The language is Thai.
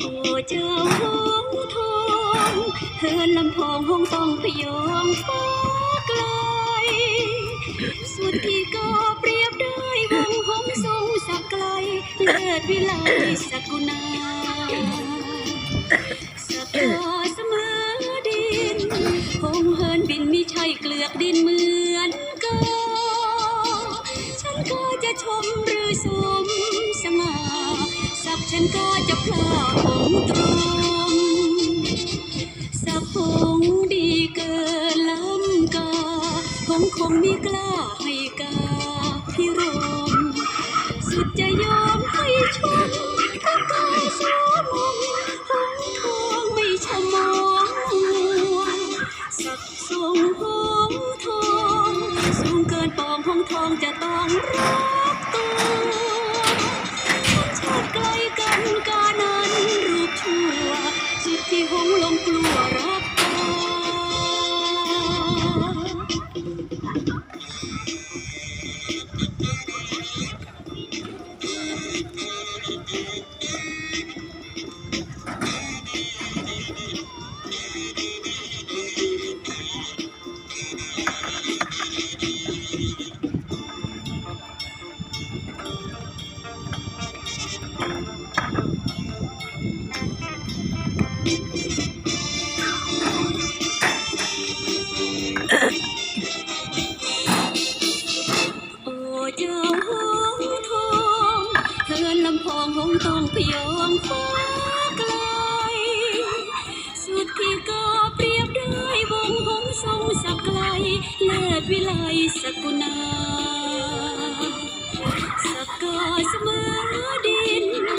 โอ้เจ้าห้องทองเฮินลำโพงห้องฟองพยองฟ้าไกล สุดที่ก็เปรียบได้วงห้องทรงสักไกล เลิศวิไลสกุณาสกาเสมอดินคงเฮินบินมิใช่เกลือกดินเหมือนกาฉันก็จะชมหรือสม ฉันก็จะพลาดหงตรงสักคงดีเกินล้ำกาคงคงไมีกล้าให้กาพิรม สุดจะยอมให้ชมก็กายสวมงหงทองไม่ชะมองสักทรงหงทอง สูงเกินปองหงทองจะต้องรับตั ลกันกานั้นรูปชั่ว สุดที่หงลงกลัวรักตา ទូនភ្យោងផ្កាក្លាយសុទ្ធទីក៏ប្រៀបដូចវងហុំសុំសក្លាយលែវិល័យសគុណាសកលស្មើ